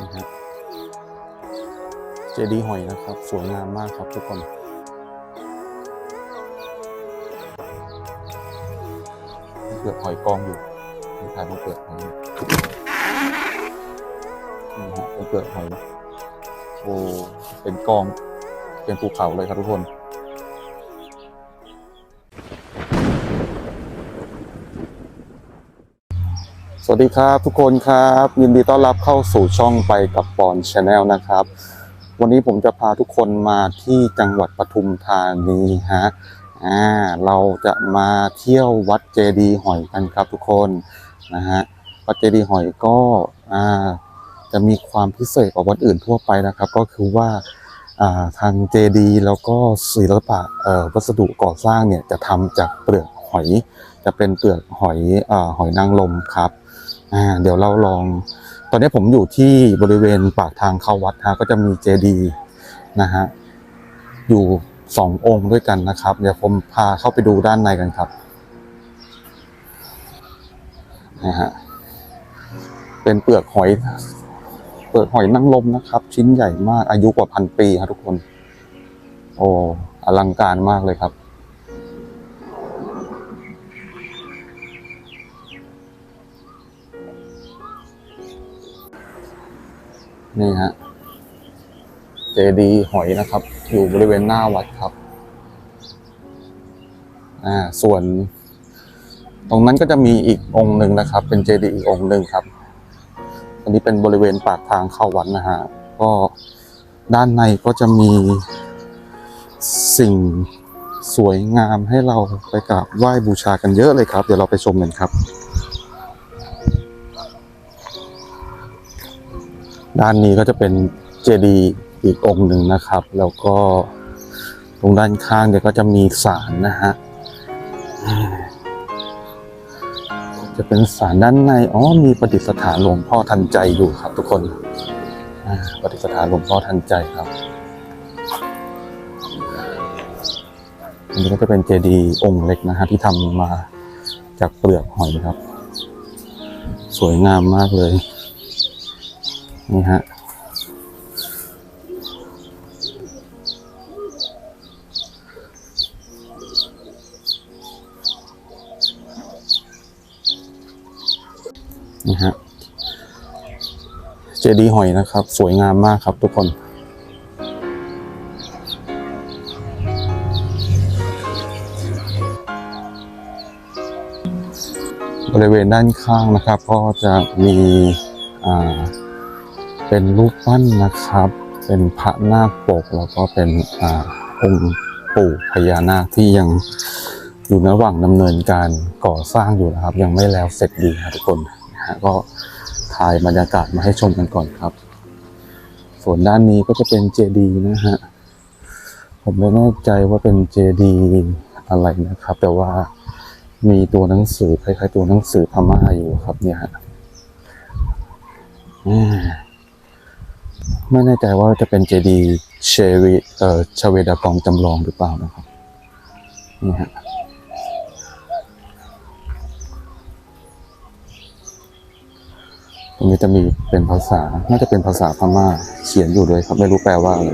นะฮะเจดีย์หอยนะครับ สวยงามมากครับทุกคนเปลือกหอยกองอยู่มีถ่ายมาเปลือกหอยนี่ฮะเป็นเปลือกหอยโอ้เป็นกองเป็นภูเขาเลยครับทุกคน สวัสดีครับทุกคนครับ ยินดีต้อนรับเข้าสู่ช่องไปกับปอนชาแนลนะครับ วันนี้ผมจะพาทุกคนมาที่จังหวัดปทุมธานีฮะอ่าเราจะมาเที่ยววัดเจดีหอยกันครับทุกคนนะฮะวัดเจดีหอยก็อ่าจะมีความพิเศษกว่าวัดอื่นทั่วไปนะครับ ก็คือว่าอ่าทางเจดีแล้วก็ศิลปะเอ่อวัสดุก่อสร้างเนี่ยจะทำจากเปลือกหอย จะเป็นเปลือกหอยอ่าหอยนางรมครับ อ่าเดี๋ยวเราลอง ตอนนี้ผมอยู่ที่บริเวณปากทางเข้าวัดฮะก็จะมีเจดีย์นะฮะอยู่สององค์ด้วยกันนะครับ เดี๋ยวผมพาเข้าไปดูด้านในกันครับนะฮะเป็นเปลือกหอย เปลือกหอยนางรมนะครับ ชิ้นใหญ่มากอายุกว่าพันปีครับทุกคน โอ้อลังการมากเลยครับ นี่ฮะ เจดีย์หอยนะครับ อยู่บริเวณหน้าวัดครับ อ่า ส่วน ตรงนั้นก็จะมีอีกองค์หนึ่งนะครับ เป็นเจดีย์อีกองค์หนึ่งครับ อันนี้เป็นบริเวณปากทางเข้าวัดนะฮะ ก็ด้านในก็จะมีสิ่งสวยงามให้เราไปกราบไหว้บูชากันเยอะเลยครับ เดี๋ยวเราไปชมกันครับ ด้านนี้ก็จะเป็นเจดีย์อีกองค์หนึ่งนะครับ แล้วก็ตรงด้านข้างเนี่ยก็จะมีศาลนะฮะจะเป็นศาลด้านในอ๋อมีประดิษฐานหลวงพ่อทันใจอยู่ครับ ทุกคนประดิษฐานหลวงพ่อทันใจครับอันนี้ก็จะเป็นเจดีย์องค์เล็กนะฮะที่ทำมาจากเปลือกหอยครับ สวยงามมากเลย นี่ฮะนี่ฮะเจดีย์หอยนะครับ สวยงามมากครับทุกคนบริเวณด้านข้างนะครับ ก็จะมีอ่า เป็นรูปปั้นนะครับ เป็นพระนาคปกแล้วก็เป็นอ่าองค์ปู่พญานาคที่ยังอยู่ในระหว่างดำเนินการก่อสร้างอยู่นะครับ ยังไม่แล้วเสร็จดีครับทุกคนนะฮะก็ถ่ายบรรยากาศมาให้ชมกันก่อนครับ ส่วนด้านนี้ก็จะเป็นเจดีย์นะฮะผมไม่แน่ใจว่าเป็นเจดีย์อะไรนะครับ แต่ว่ามีตัวหนังสือคล้ายๆตัวหนังสือพม่าอยู่ครับเนี่ยฮะอ ไม่แน่ใจว่าจะเป็นเจดีเชวิเอ่อชเวดากองจำลองหรือเปล่านะครับนี่ฮะตรงนี้จะมีเป็นภาษา น่าจะเป็นภาษาพม่าเขียนอยู่ด้วยครับ ไม่รู้แปลว่าอะไร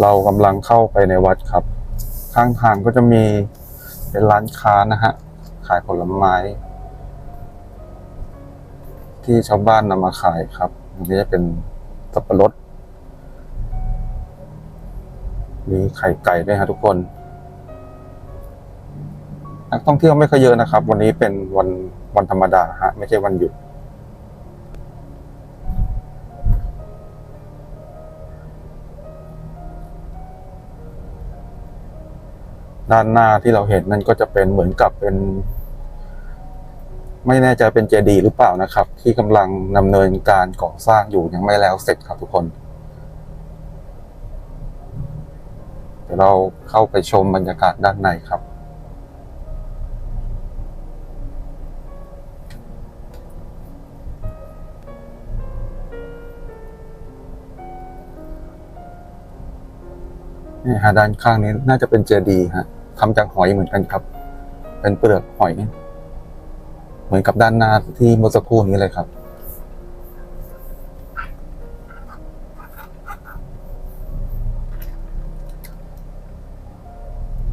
เรากำลังเข้าไปในวัดครับ ข้างทางก็จะมีเป็นร้านค้านะฮะ ขายผลไม้ ที่ชาวบ้านนำมาขายครับอันนี้จะเป็นสับปะรด มีไข่ไก่ด้วยฮะทุกคน นักท่องเที่ยวไม่ค่อยเยอะนะครับ วันนี้เป็นวันวันธรรมดาฮะ ไม่ใช่วันหยุด ด้านหน้าที่เราเห็นนั่นก็จะเป็นเหมือนกับเป็น ไม่แน่ใจเป็นเจดีหรือเปล่านะครับ ที่กำลังดำเนินการก่อสร้างอยู่ยังไม่แล้วเสร็จครับทุกคนเดี๋ยวเราเข้าไปชมบรรยากาศด้านในครับนี่ฮะด้านข้างนี้น่าจะเป็นเจดีฮะ ทำจากหอยเหมือนกันครับ เป็นเปลือกหอย เหมือนกับด้านหน้าที่เมื่อสักครู่นี้เลยครับ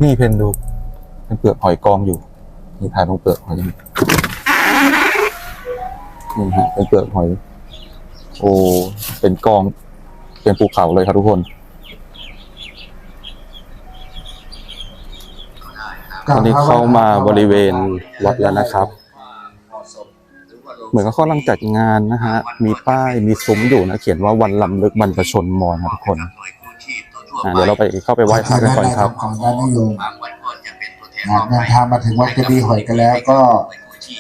นี่เพนดู เป็นเปลือกหอยกองอยู่นี่ถ่ายตรงเปลือกหอยนี่ฮะเป็นเปลือกหอย โอ้เป็นกอง เป็นภูเขาเลยครับทุกคน ตอนนี้เข้ามาบริเวณวัดแล้วนะครับ เหมือนกับเขากำลังจัดงานนะฮะ มีป้ายมีซุ้มอยู่นะ เขียนว่าวันลำลึกบรรพชนมอญครับทุกคนอ่าเดี๋ยวเราไปเข้าไปไหว้พระกันก่อนครับ ของญาติโยมบางวันก็จะเป็นตัวแทนหากเดินทางมาถึงวัดเจดีย์หอยกันแล้วก็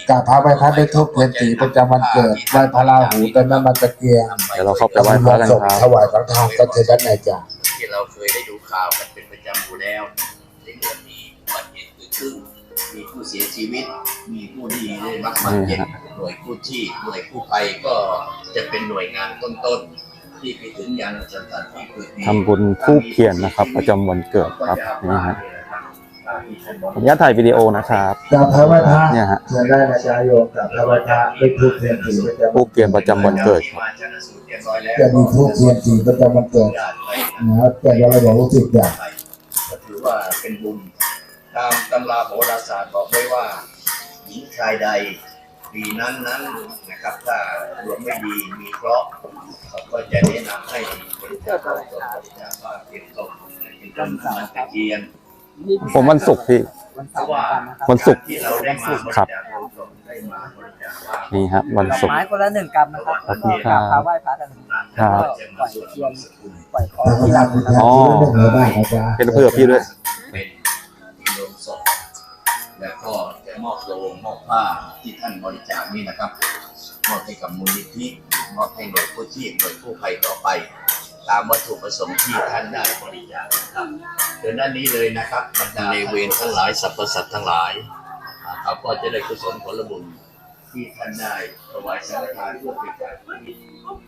กราบพระไหว้พระด้วยทูปเทียนสีประจำวันเกิดไหว้พระราหูต้นน้ำมันตะเกียงเดี๋ยวเราเข้าไปไหว้พระกันครับ ถวายสังฆทานก็เชิญด้านในจ้ะ ที่เราเคยได้ดูข่าวกันเป็นประจำอยู่แล้ว ขึ้น มีผู้เสียชีวิต มีผู้ที่ได้รับบาดเจ็บหน่วยกู้ชีพหน่วยกู้ภัยก็จะเป็นหน่วยงานต้นๆที่ไปถึงยังสถานที่เกิดเหตุทำบุญทูบเทียนนะครับ ประจำวันเกิดครับนี่ฮะขออนุญาตถ่ายวิดีโอนะครับกราบพระไหว้พระเนี่ยฮะเชิญได้นะจ๊ะโยมกราบพระไหว้พระด้วยทูปเทียนสีประจำทูบเทียนประจำวันเกิดครับจะมีทูปเทียนสีประจำวันเกิดนะครับแต่เราบอกรู้สึกอย่างก็ถือว่าเป็นบุญ ตามตำราโหราศาสตร์บอกไว้ว่าหญิงชายใดปีนั้นนั้นนะครับ ถ้าดวงไม่ดีมีเคราะห์เขาก็จะแนะนำให้บริจาคของตนบริจาคว่าเก็บศพเป็นต้นมันตะเกียนผมวันศุกร์พี่ เพราะว่าวันศุกร์ ที่เราได้มาบริครับจาคของตนได้มาบริจาคว่านี่ฮะวันศุกร์ ไม้คนละหนึ่งกรัมนะครับขอบคุณครับพาไหว้พระกันครับ ปล่อยเทียนปล่อยของทางที่ที่หเราลังคุณนะแทครับนที่เรื่องในบ้านนะจ๊ะเป็นเพื่อพี่ด้วย แล้วก็จะมอบโลงมอบผ้าที่ท่านบริจาคนี่นะครับมอบให้กับมูลนิธิมอบให้หน่วยกู้ชีพหน่วยกู้ภัยต่อไป ตามวัตถุประสงค์ที่ท่านได้บริจาคนะครับเดินด้านนี้เลยนะครับบรรดาในเวรทั้งหลายสรรพสัตว์ทั้งหลายเขาก็จะได้กุศลผลบุญที่ท่านได้ถวายสังฆทานเพื่อเป็นการ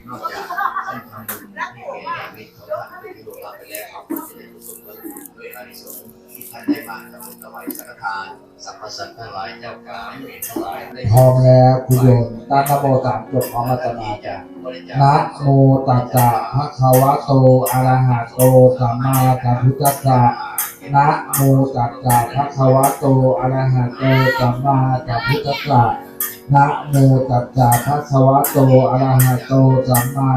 นอกจากท่านทำบุญให้แก่ญาติมิตรของท่านที่ล่วงลับไปแล้วเขาก็จะได้กุศลผลบุญด้วยอานิสงส์ ท่านได้มาทำบุญถวายสังฆทานสรรพสัตว์ทั้งหลายเจ้ากรรมเวรทั้งหลายได้พร้อมแล้วคุณโยมตั้งนโมสามจบพร้อมรัตนาจ้ะนะโมตัสสะภะคะวะโตอะระหะโตสัมมาสัมพุทธัสสะนะโมตัสสะภะคะวะโตอะระหะโตสัมมาสัมพุทธัสสะนะโมตัสสะภะคะวะโตอะระหะโตสัมมา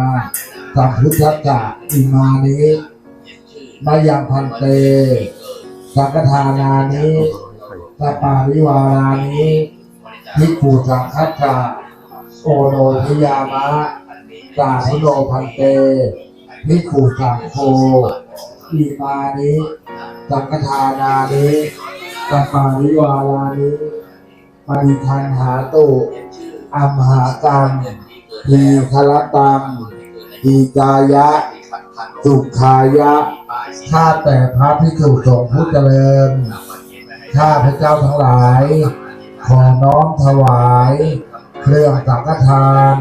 สัมพุทธัสสะอิมานิมายังพันเต สังฆทานานิสัปปาริวารานิภิกขุสังฆัสสะโอโนทยามะสาธุโนพันเตนิคูสังโฆอีมานิสังฆทานานิสัปปาริวารานิปริทันหาตุอัมหาตังทีคละตังทีกายะ สุขายะ ข้าแต่พระพิสุสงฆ์ผู้เจริญ ข้าพระเจ้าทั้งหลาย ขอน้อมถวาย เครื่องสังฆทาน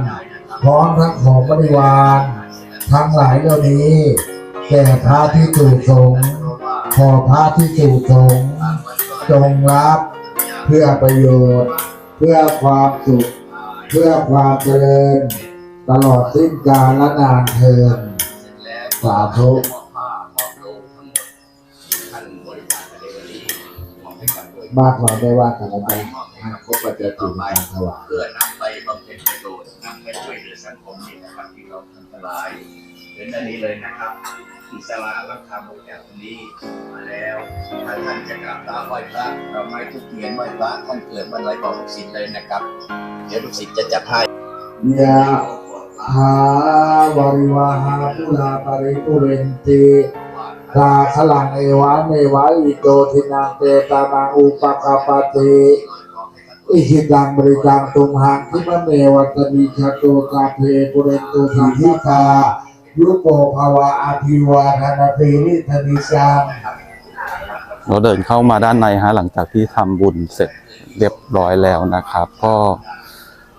พร้อมทั้งของบริวารทั้งหลายเหล่านี้ แก่พระที่ถูกสงฆ์ขอพระที่ถูกสงฆ์จงรับเพื่อประโยชน์ เพื่อความสุข เพื่อความเจริญ ตลอดสิ้นกาลและนานเทินสาธุ มากเราได้ว่ากันแล้วกันหากพบปัจจัยถึงการถวายเพื่อนำไปบำเพ็ญประโยชน์นำไปช่วยเหลือสังคมนี่นะครับที่เราทำทั้งหลายเป็นด้านนี้เลยนะครับอิสระรับคำบอกจากตรงนี้มาแล้วถ้าท่านจะกราบลาไหว้พระเราไม้ทุกเทียนไหว้พระท่านเกิดเมื่อไรบอกลูกศิษย์เลยนะครับ เดี๋ยวลูกศิษย์จะจัดให้ยะหาวริวาหาปุราปริปุเรนติ กาขลังเอวะเมวะอิโตทินังเตตานังอุปกาปติอิหิตังบริจังตุมหังทิมเมวัตมิชโตกาเพปุเรตุสังทิกายุโกภาวะอภิวาทนาติริธนิสังเราเดินเข้ามาด้านในฮะหลังจากที่ทำบุญเสร็จเรียบร้อยแล้วนะครับ ก็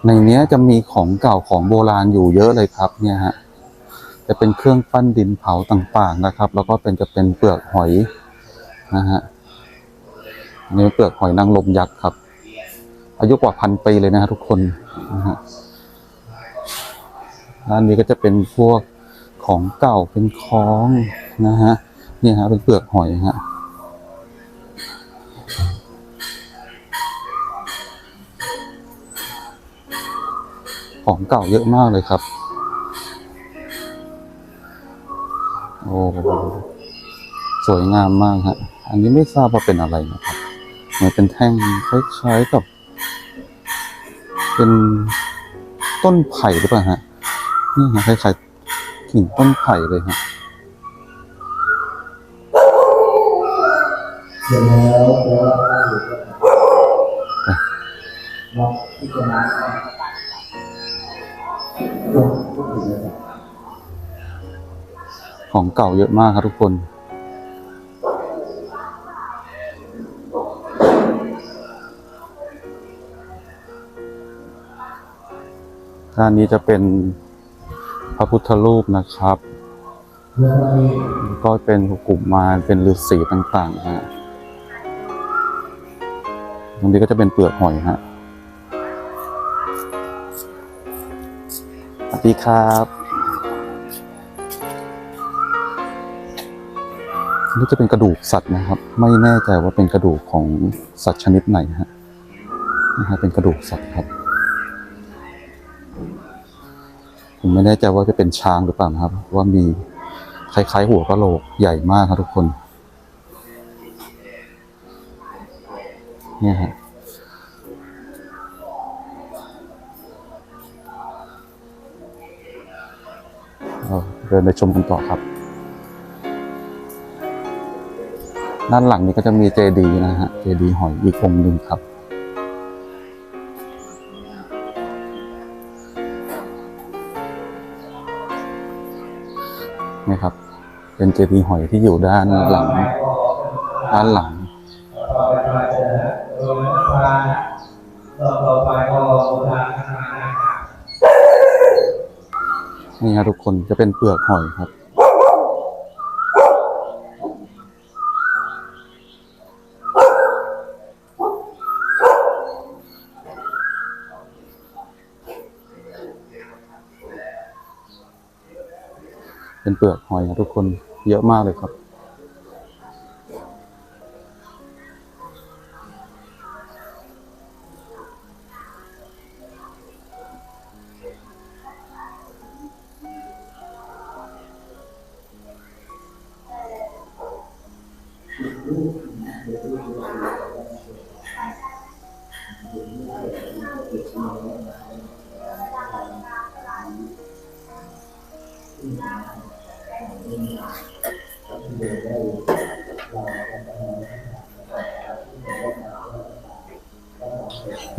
ในเนี้ยจะมีของเก่าของโบราณอยู่เยอะเลยครับเนี่ยฮะ จะเป็นเครื่องปั้นดินเผาต่างๆนะครับ แล้วก็เป็นจะเป็นเปลือกหอยนะฮะอันนี่เปลือกหอยนางรมยักษ์ครับ อายุกว่าพันปีเลยนะฮะทุกคนนะฮะด้านนี้ก็จะเป็นพวกของเก่าเป็นคล้องนะฮะนี่ฮะเป็นเปลือกหอยฮะของเก่าเยอะมากเลยครับ โอ้สวยงามมากฮะ อันนี้ไม่ทราบว่าเป็นอะไรนะครับ เหมือนเป็นแท่งคล้ายๆกับ เป็นต้นไผ่หรือเปล่าฮะ นี่ฮะคล้ายๆกิ่งต้นไผ่เลยฮะเสร็จแล้ว ของเก่าเยอะมากครับทุกคน ด้านนี้จะเป็นพระพุทธรูปนะครับ ก็เป็นกลุ่มมาเป็นฤาษีต่างๆฮะ ตรงนี้ก็จะเป็นเปลือกหอยฮะสวัสดีครับ นี่จะเป็นกระดูกสัตว์นะครับ ไม่แน่ใจว่าเป็นกระดูกของสัตว์ชนิดไหนฮะนี่ฮะเป็นกระดูกสัตว์ครับ ผมไม่แน่ใจว่าจะเป็นช้างหรือเปล่าครับ ว่ามีคล้ายๆ หัวกะโหลกใหญ่มากครับทุกคน เนี่ยฮะเดินไปชมกันต่อครับ ด้านหลังนี้ก็จะมีเจดีนะฮะ เจดีหอยอีกองค์หนึ่งครับ นี่ครับ เป็นเจดีหอยที่อยู่ด้านหลัง ด้านหลังนี่ครับทุกคนจะเป็นเปลือกหอยครับ เป็นเปลือกหอยนะทุกคนเยอะมากเลยครับ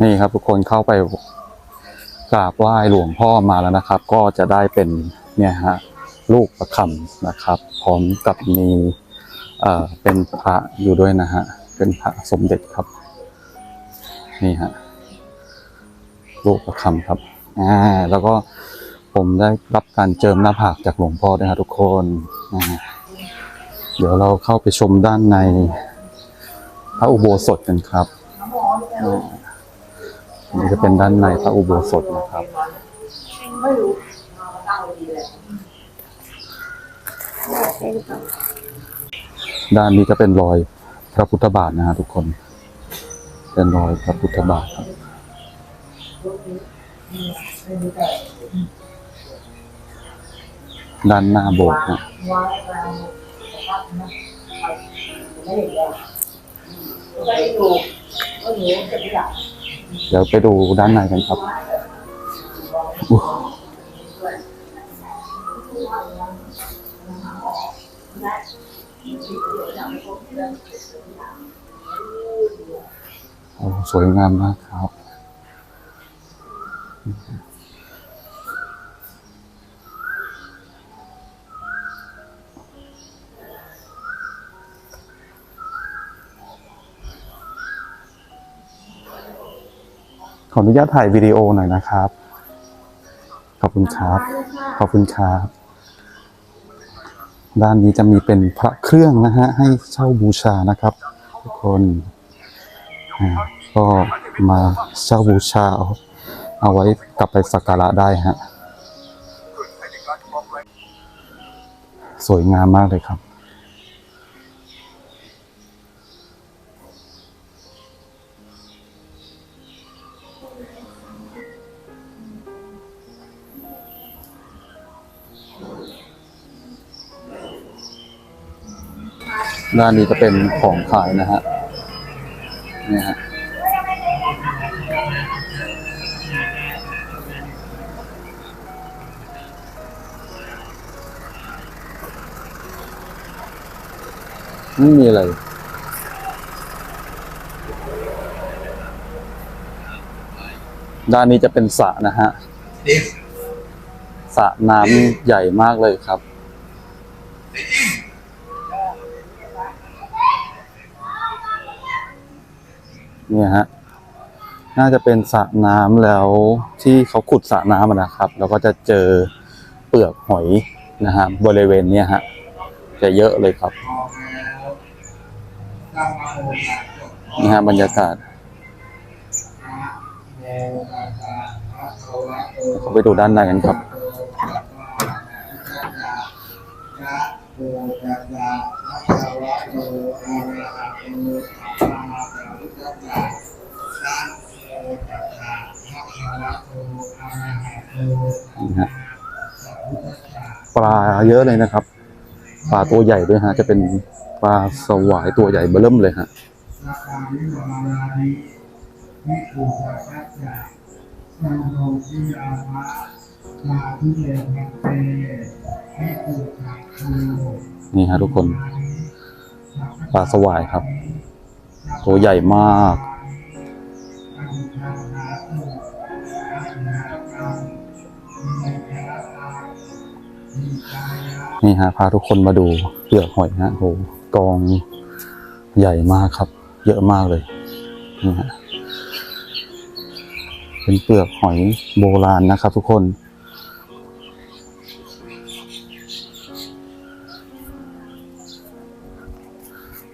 นี่ครับทุกคนเข้าไปกราบไหว้หลวงพ่อมาแล้วนะครับ ก็จะได้เป็นเนี่ยฮะลูกประคำนะครับ พร้อมกับมีเอ่อเป็นพระอยู่ด้วยนะฮะเป็นพระสมเด็จครับ นี่ฮะลูกประคำครับอ่าแล้วก็ผมได้รับการเจิมหน้าผากจากหลวงพ่อด้วยครับทุกคนอ่าเดี๋ยวเราเข้าไปชมด้านในพระอุโบสถกันครับอ่า นี่จะเป็นด้านในพระอุโบสถนะครับ ด้านนี้จะเป็นรอยพระพุทธบาทนะฮะทุกคน เป็นรอยพระพุทธบาทครับด้านหน้าโบสถ์นะ เดี๋ยวไปดูด้านในกันครับโอ้สวยงามมากครับ ขออนุญาตถ่ายวิดีโอหน่อยนะครับ ขอบคุณครับ ขอบคุณครับ ด้านนี้จะมีเป็นพระเครื่องนะฮะ ให้เช่าบูชานะครับ ทุกคนอ่าก็มาเช่าบูชาเอาเอาไว้กลับไปสักการะได้ฮะ สวยงามมากเลยครับ ด้านนี้จะเป็นของขายนะฮะเนี่ยฮะไม่มีอะไรด้านนี้จะเป็นสระนะฮะสระน้ำใหญ่มากเลยครับ เนี่ยฮะน่าจะเป็นสระน้ำแล้วที่เขาขุดสระน้ำนะครับ แล้วก็จะเจอเปลือกหอยนะฮะบริเวณเนี้ยฮะจะเยอะเลยครับนี่ฮะบรรยากาศเขาไปดูด้านในกันครับ นี่ฮะปลาเยอะเลยนะครับ ปลาตัวใหญ่ด้วยฮะ จะเป็นปลาสวายตัวใหญ่เบ้อเริ่มเลยฮะนี่ฮะทุกคน ปลาสวายครับ ตัวใหญ่มาก นี่ฮะพาทุกคนมาดูเปลือกหอยนะโอ้โหกองใหญ่มากครับ เยอะมากเลยนี่ฮะเป็นเปลือกหอยโบราณนะครับ ทุกคน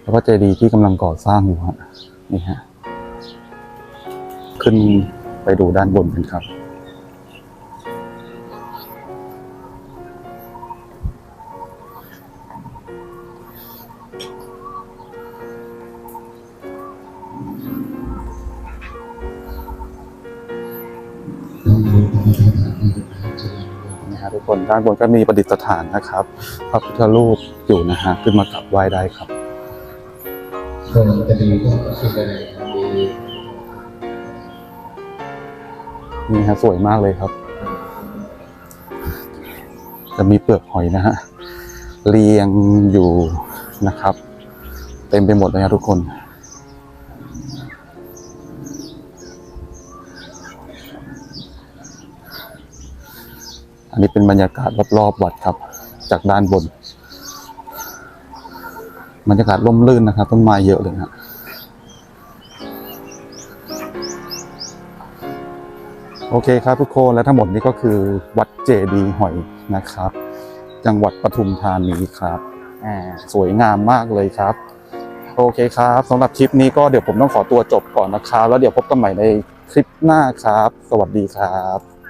แล้วก็เจดีย์ที่กำลังก่อสร้างอยู่ฮะนี่ฮะขึ้นไปดูด้านบนกันครับ ด้านบนก็มีประดิษฐานนะครับพระพุทธรูปอยู่นะฮะขึ้นมากราบไหว้ได้ครับก็จะดีก็ขึ้นไปเลยมีนี่ฮะสวยมากเลยครับ จะมีเปลือกหอยนะฮะเรียงอยู่นะครับ เต็มไปหมดเลยครับทุกคน นี้เป็นบรรยากาศรอบๆวัดครับ จากด้านบน บรรยากาศร่มรื่นนะครับ ต้นไม้เยอะเลยนะโอเคครับทุกคนและทั้งหมดนี้ก็คือวัดเจดียหอยนะครับ จังหวัดปทุมธานีครับสวยงามมากเลยครับ โอเคครับสำหรับคลิปนี้ก็เดี๋ยวผมต้องขอตัวจบก่อนนะครับ แล้วเดี๋ยวพบกันใหม่ในคลิปหน้าครับ สวัสดีครับ